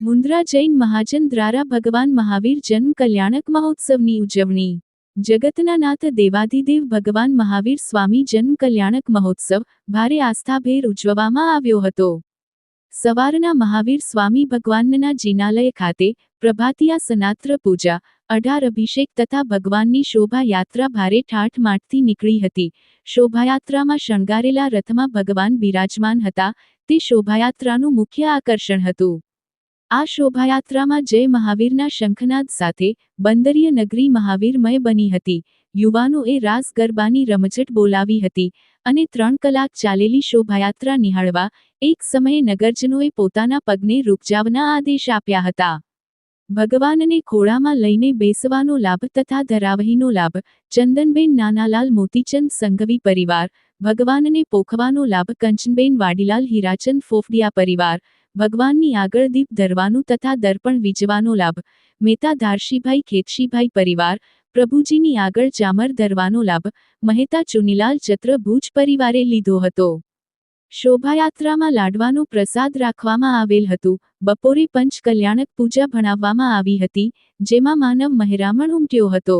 મુન્દ્રા જૈન મહાજન દ્વારા ભગવાન મહાવીર જન્મ કલ્યાણક મહોત્સવની ઉજવણી. જગતના નાથ દેવાધિદેવ ભગવાન મહાવીર સ્વામી જન્મ કલ્યાણક મહોત્સવ ભારે આસ્થાભેર ઉજવવામાં આવ્યો હતો. સવારના મહાવીર સ્વામી ભગવાનના જીનાલય ખાતે પ્રભાતિયા સનાત્ર પૂજા અઢાર અભિષેક તથા ભગવાનની શોભાયાત્રા ભારે ઠાઠ માઠથી નીકળી હતી. શોભાયાત્રામાં શણગારેલા રથમાં ભગવાન બિરાજમાન હતા. તે શોભાયાત્રાનું મુખ્ય આકર્ષણ હતું. આ શોભાયાત્રામાં જય મહાવીરના શંખનાદ સાથે બંદરીય નગરી મહાવીરમય બની હતી. યુવાનોએ રાસ ગરબાની રમઝટ બોલાવી હતી અને ત્રણ કલાક ચાલેલી શોભાયાત્રા નિહાળવા એક સમયે નગરજનોએ પોતાના પગને રૂકજાવના આદેશ આપ્યા હતા. ભગવાનને ખોળામાં લઈને બેસવાનો લાભ તથા ધરાવહીનો લાભ, ચંદનબેન નાનાલાલ મોતીચંદ સંઘવી પરિવાર, ભગવાનને પોખવાનો લાભ કંચનબેન વાડીલાલ હીરાચંદ ફોફડિયા પરિવાર, ભગવાનની આગળ દીપ ધરવાનું તથા દર્પણ વીજવાનો લાભ, મેતા ધારશીભાઈ ખેતશીભાઈ પરિવાર, પ્રભુજીની આગળ ચામર ધરવાનો લાભ, મહેતા ચુનીલાલ ચત્ર ભુજ પરિવારે લીધો હતો. શોભાયાત્રામાં લાડવાનો પ્રસાદ રાખવામાં આવેલ હતું. બપોરે પંચ કલ્યાણક પૂજા ભણાવવામાં આવી હતી, જેમાં માનવ મહેરામણ ઉમટ્યો હતો.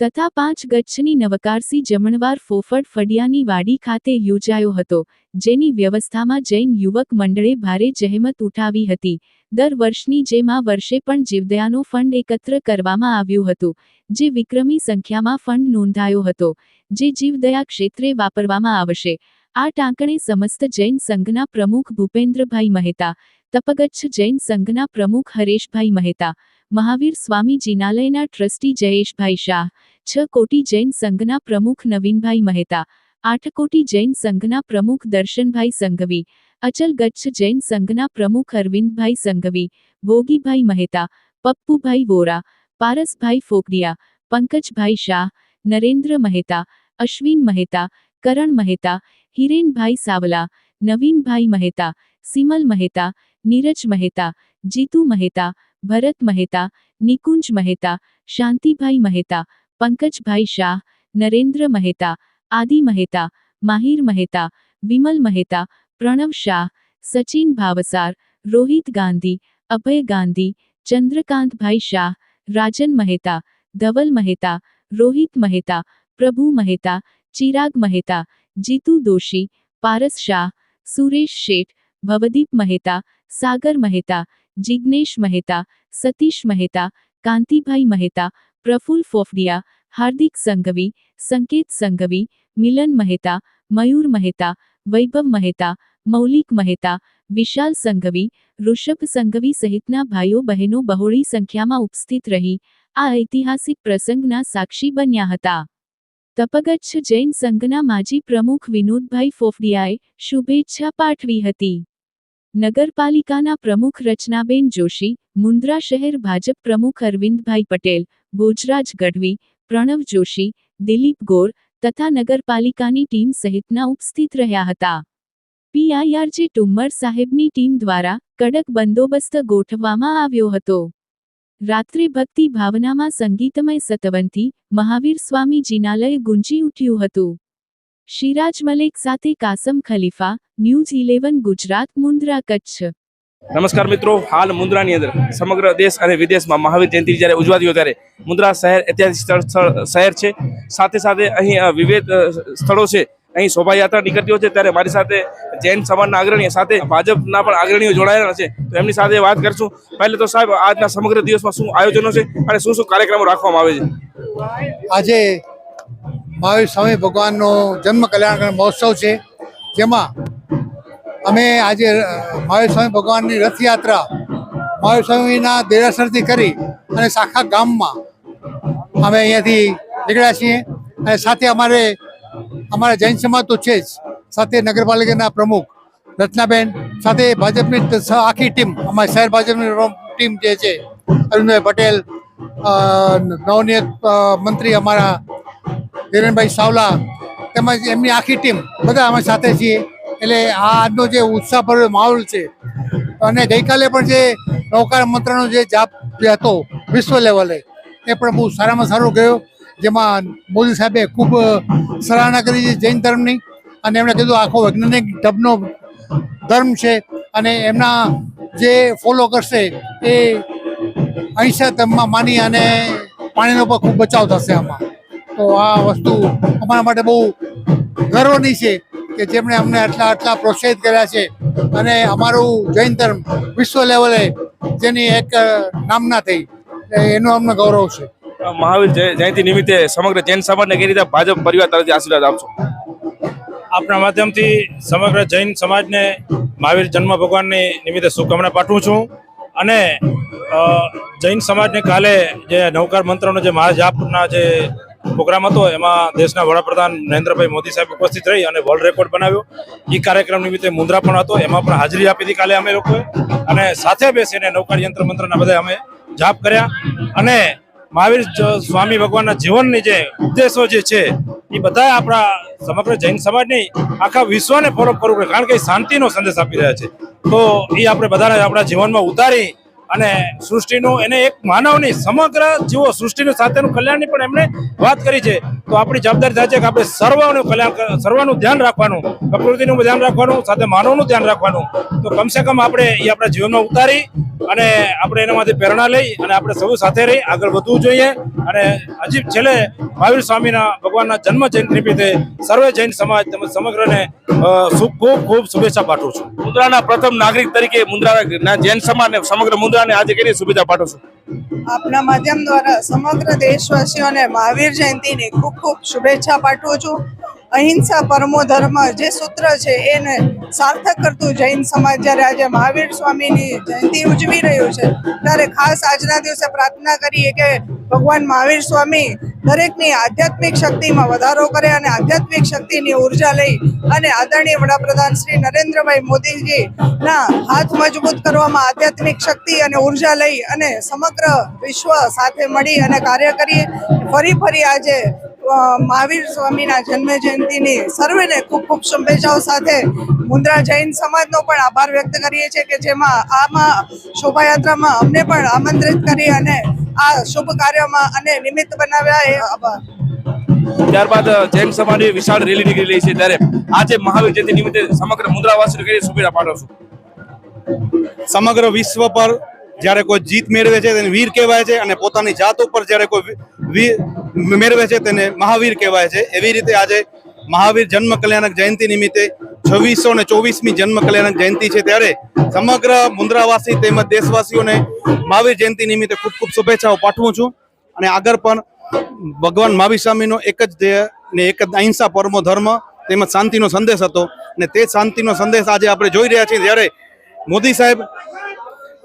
તથા પાંચ ગચ્છની નવકારસી જમણવાર ફોફડ ફડિયાની વાડી ખાતે યોજાયો હતો, જેની વ્યવસ્થામાં જૈન યુવક મંડળે ભારે જહેમત ઉઠાવી હતી. દર વર્ષની જેમ આ વર્ષે પણ જીવદયાનો ફંડ એકત્ર કરવામાં આવ્યું હતું, જે વિક્રમી સંખ્યામાં ફંડ નોંધાયો હતો, જે જીવદયા ક્ષેત્રે વાપરવામાં આવશે. આ ટાંકણે સમસ્ત જૈન સંઘના પ્રમુખ ભૂપેન્દ્રભાઈ મહેતા, તપગચ્છ જૈન સંઘના પ્રમુખ હરેશભાઈ મહેતા, મહાવીર સ્વામી જિનાલયના ટ્રસ્ટી જયેશભાઈ શાહ, છ કોટી જૈન સંઘના પ્રમુખ નવીનભાઈ મહેતા, આઠ કોટી જૈન સંઘના પ્રમુખ દર્શનભાઈ સંઘવી, અચલ ગચ્છ જૈન સંઘના પ્રમુખ અરવિંદભાઈ સંઘવી, ભોગીભાઈ મહેતા, પપ્પુભાઈ વોરા, પારસભાઈ ફોકડિયા પંકજભાઈ શાહ, નરેન્દ્ર મહેતા, અશ્વિન મહેતા, કરણ મહેતા હિરેનભાઈ સાવલા નવીનભાઈ મહેતા સિમલ મહેતા નીરજ મહેતા જીતુ મહેતા ભરત મહેતા નિકુંજ મહેતા શાંતિભાઈ મહેતા પંકજભાઈ શાહ નરેન્દ્ર મહેતા આદિ મહેતા માહિર મહેતા વિમલ મહેતા પ્રણવ શાહ સચિન ભાવસાર રોહિત ગાંધી અભય ગાંધી ચંદ્રકાંતભાઈ શાહ રાજન મહેતા ધવલ મહેતા રોહિત મહેતા પ્રભુ મહેતા ચિરાગ મહેતા જીતુ દોશી, પારસ શાહ, સુરેશ શેઠ, ભવદીપ મહેતા, સાગર મહેતા જિજ્ઞેશ મહેતા, સતીશ મહેતા, કાંતિભાઈ મહેતા, પ્રફુલ ફોફડિયા, હાર્દિક સંઘવી, સંકેત સંઘવી, મિલન મહેતા, મયુર મહેતા, વૈભવ મહેતા, મૌલિક મહેતા, વિશાલ સંઘવી, ઋષભ સંઘવી સહિતના ભાઈઓ બહેનો બહોળી સંખ્યામાં ઉપસ્થિત રહી આ ઐતિહાસિક પ્રસંગના સાક્ષી બન્યા હતા. તપગચ્છ જૈન સંઘના માજી પ્રમુખ વિનોદભાઈ ફોફડિયાએ શુભેચ્છા પાઠવી હતી. નગરપાલિકાના પ્રમુખ રચનાબેન જોશી મુન્દ્રા શહેર ભાજપ પ્રમુખ અરવિંદભાઈ પટેલ, ભોજરાજ ગઢવી, પ્રણવ જોશી, દિલીપ ગોર તથા નગરપાલિકાની ટીમ સહિતના ઉપસ્થિત રહ્યા હતા. પીઆઈઆરજી ટુમ્મર સાહેબની ટીમ દ્વારા કડક બંદોબસ્ત ગોઠવવામાં આવ્યો હતો. રાત્રે ભક્તિ ભાવનામાં સંગીતમય સતવનથી મહાવીર સ્વામીજીના લય ગુંજી ઉઠ્યું હતું. શિરાજ મલેક સાથે કાસમ ખલીફા, ન્યૂઝ ઇલેવન, ગુજરાત, મુન્દ્રા, કચ્છ. નમસ્કાર મિત્રો, હાલ મુન્દ્રાની અંદર સમગ્ર દેશ અને વિદેશમાં મહાવીર જયંતિ જ્યારે ઉજવાતી હોય ત્યારે મુન્દ્રા શહેર ઐતિહાસિક શહેર છે. સાથે સાથે અહીં વિવિધ સ્થળો છે. અહીં શોભાયાત્રા નીકળતી હોય છે, ત્યારે મારી સાથે જૈન સમાજના અગ્રણીઓ સાથે ભાજપના પણ અગ્રણીઓ જોડાયેલા છે. તો એમની સાથે વાત કરશું. પહેલે તો સાહેબ, આજના સમગ્ર દિવસમાં શું આયોજનો છે અને શું શું કાર્યક્રમો રાખવામાં આવે છે? આજે મહાવીર સ્વામી ભગવાનનો જન્મ કલ્યાણ મહોત્સવ છે. જેમાં અમે આજે મહાવીર સ્વામી ભગવાનની રથયાત્રા મહાવીર સ્વામીના દેરાસરથી કરી અને સાખા ગામમાં અમે અહીંયાથી નીકળ્યા છીએ. અને સાથે અમારે અમારા જૈન સમાજ તો છે જ. સાથે નગરપાલિકાના પ્રમુખ રચનાબેન સાથે ભાજપની આખી ટીમ, અમારી શહેર ભાજપની ટીમ જે છે, અરુણભાઈ પટેલ નવનિયત મંત્રી અમારા ધીરેનભાઈ સાવલા, તેમજ એમની આખી ટીમ, બધા અમે સાથે છીએ. એટલે આ આજનો જે ઉત્સાહભર્યો માહોલ છે, અને ગઈકાલે પણ જે નૌકાર મંત્રનો જે જાપ હતો વિશ્વ લેવલે, એ પણ બહુ સારામાં સારો ગયો. જેમાં મોદી સાહેબે ખૂબ સરાહના કરી છે જૈન ધર્મની. અને એમણે કીધું આખો વૈજ્ઞાનિક ઢબનો ધર્મ છે અને એમના જે ફોલો કરશે એ અહિંસા ધર્મમાં માની અને પાણીનો પણ ખૂબ બચાવ થશે આમાં. તો આ વસ્તુ અમારા માટે બહુ ગર્વની છે કે જેમણે અમને આટલા આટલા પ્રોત્સાહિત કર્યા છે. અને અમારું જૈન ધર્મ વિશ્વ લેવલે જેની એક નામના થઈ. એનું અમને ગૌરવ છે. મહાવીર જય- જયંતિ નિમિત્તે સમગ્ર જૈન સમાજને કઈ રીતે ભાજપ પરિવાર તરફથી આશીર્વાદ આપશો? આપના માધ્યમથી સમગ્ર જૈન સમાજને મહાવીર જન્મ ભગવાનની નિમિત્તે શુભકામના પાઠવું છું. અને જૈન સમાજને કાલે જે નવકાર મંત્રનો જે મહાજાપના જે પ્રોગ્રામ હતો, એમાં દેશના વડાપ્રધાન નરેન્દ્રભાઈ મોદી સાહેબ ઉપસ્થિત રહી અને વર્લ્ડ રેકોર્ડ બનાવ્યો. એ કાર્યક્રમ નિમિત્તે મુદ્રા પણ હતો, એમાં પણ હાજરી આપી હતી કાલે અમે લોકોએ. અને સાથે બેસીને નવકાર યંત્ર મંત્રના બધા અમે જાપ કર્યા. અને મહાવીર સ્વામી ભગવાનના જીવનની જે ઉપદેશો જે છે, એ બધા આપણા સમગ્ર જૈન સમાજની આખા વિશ્વને ફોલો કરવું પડે, કારણ કે શાંતિનો સંદેશ આપી રહ્યા છે. તો એ આપણે બધાને આપણા જીવનમાં ઉતારી અને સૃષ્ટિનું, એને એક માનવની સમગ્ર જીવો સૃષ્ટિનું સાથેનું કલ્યાણની પણ એમણે વાત કરી છે. તો આપણી જવાબદારી થાય છે કે આપણે સર્વનું કલ્યાણ સર્વનું ધ્યાન રાખવાનું, પ્રકૃતિનું ધ્યાન રાખવાનું, સાથે માનવનું ધ્યાન રાખવાનું. તો કમસે કમ આપણે એ આપણા જીવનમાં ઉતારી અને આપણે એનામાંથી પ્રેરણા લઈ અને આપણે સૌ સાથે રહી આગળ વધવું જોઈએ. અને હજી છેલ્લે મહાવીર સ્વામીના ભગવાનના જન્મ જયંતિ નિમિત્તે સર્વે જૈન સમાજ તેમજ સમગ્રને ખૂબ ખૂબ શુભેચ્છા પાઠવું છું. મુન્દ્રાના પ્રથમ નાગરિક તરીકે મુન્દ્રાના જૈન સમાજને સમગ્ર મુન્દ્રાને આજે કરીને શુભેચ્છા પાઠવું છું? આપના માધ્યમ દ્વારા સમગ્ર દેશવાસીઓને મહાવીર જયંતિની ખૂબ ખૂબ શુભેચ્છા પાઠવું છું. અહિંસા પરમો ધર્મ જે સૂત્ર છે એને સાર્થક કરતું જૈન સમાજ જ્યારે આજે મહાવીર સ્વામીની જયંતિ ઉજવી રહ્યું છે, ત્યારે ખાસ આજના દિવસે પ્રાર્થના કરીએ કે ભગવાન મહાવીર સ્વામી દરેકની આધ્યાત્મિક શક્તિમાં વધારો કરે અને આધ્યાત્મિક શક્તિની ઊર્જા લઈ અને આદરણીય વડાપ્રધાન શ્રી નરેન્દ્રભાઈ મોદીજીના હાથ મજબૂત કરવામાં આધ્યાત્મિક શક્તિ અને ઊર્જા લઈ અને સમગ્ર વિશ્વ સાથે મળી અને કાર્ય કરીએ. ફરી ફરી આજે મહાવીર સ્વામીના જન્મ જયંતિની સર્વેને ખૂબ ખૂબ શુભેચ્છાઓ સાથે મુન્દ્રા જૈન સમાજનો પણ આભાર વ્યક્ત કરીએ છીએ કે જેમાં આમાં શોભાયાત્રામાં અમને પણ આમંત્રિત કરી અને આ શુભ કાર્યમાં અને નિમિત્ત બનાવ્યા એ આભાર. ત્યારબાદ જૈન સમાજની વિશાળ રેલી નીકળી રહી છે ત્યારે આજે મહાવીર જયંતિ નિમિત્તે સમગ્ર મુન્દ્રાવાસીને કઈ શુભેચ્છા પાઠવું છું. સમગ્ર વિશ્વ પર જ્યારે કોઈ જીત મેળવે છે તેને વીર કહેવાય છે અને પોતાની જાત ઉપર જ્યારે કોઈ વીર મેળવે છે તેને મહાવીર કહેવાય છે. એવી રીતે આજે મહાવીર જન્મ કલ્યાણક જયંતિ નિમિત્તે છવ્વીસો ને ચોવીસમી જન્મ કલ્યાણક જયંતિ છે ત્યારે સમગ્ર મુન્દ્રાવાસી તેમજ દેશવાસીઓને મહાવીર જયંતિ નિમિત્તે ખૂબ ખૂબ શુભેચ્છાઓ પાઠવું છું. અને આગળ પણ ભગવાન મહાવીર સ્વામીનો એક જ ધ્યેય ને એક જ અહિંસા પરમો ધર્મ તેમજ શાંતિનો સંદેશ હતો. અને તે શાંતિનો સંદેશ આજે આપણે જોઈ રહ્યા છીએ જ્યારે મોદી સાહેબ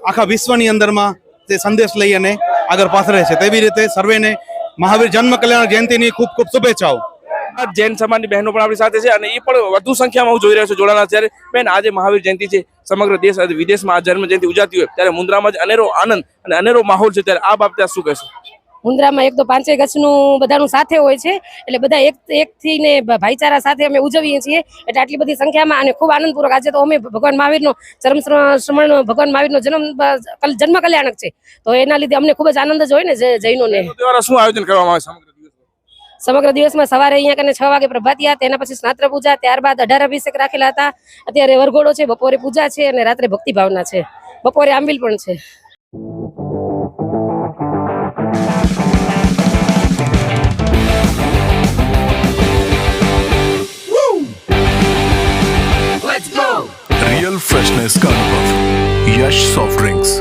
આખા વિશ્વની અંદરમાં તે સંદેશ લઈ અને આગળ પાથરે છે. તેવી રીતે સર્વેને મહાવીર જન્મ કલ્યાણ જયંતિની ખૂબ ખૂબ શુભેચ્છાઓ. જૈન સમાજની બહેનો પણ આપણી સાથે છે અને એ પણ વધુ સંખ્યામાં હું જોઈ રહ્યો છું જોડાણા ત્યારે બેન, આજે મહાવીર જયંતિ છે, સમગ્ર દેશ વિદેશમાં આ જન્મ જયંતિ ઉજાતી હોય, ત્યારે મુન્દ્રામાં જ અનેરો આનંદ અને અનેરો માહોલ છે. ત્યારે આ બાબતે શું કહેશો? મુન્દ્રામાં એક તો પાંચે ગછનું બધાનું સાથે હોય છે. એટલે બધા એક એકથી ને ભાઈચારા સાથે અમે ઉજવીએ છીએ. એટલે આટલી બધી સંખ્યામાં અને ખૂબ આનંદપૂર્વક આજે તો અમે ભગવાન મહાવીરનો ચરમ શ્રમણ ભગવાન મહાવીરનો જન્મ જન્મ કલ્યાણક છે. તો એના લીધે અમને ખૂબ જ આનંદ જ હોય ને જૈનોને. શું આયોજન કરવામાં આવે સમગ્ર સમગ્ર દિવસમાં સવારે અહીંયા કને છ વાગે પ્રભાતિયા તેના પછી સ્નાત્ર પૂજા ત્યારબાદ અઢાર અભિષેક રાખેલા હતા. અત્યારે વરઘોડો છે બપોરે પૂજા છે અને રાત્રે ભક્તિ ભાવના છે. બપોરે આંબિલ પણ છે. soft drinks.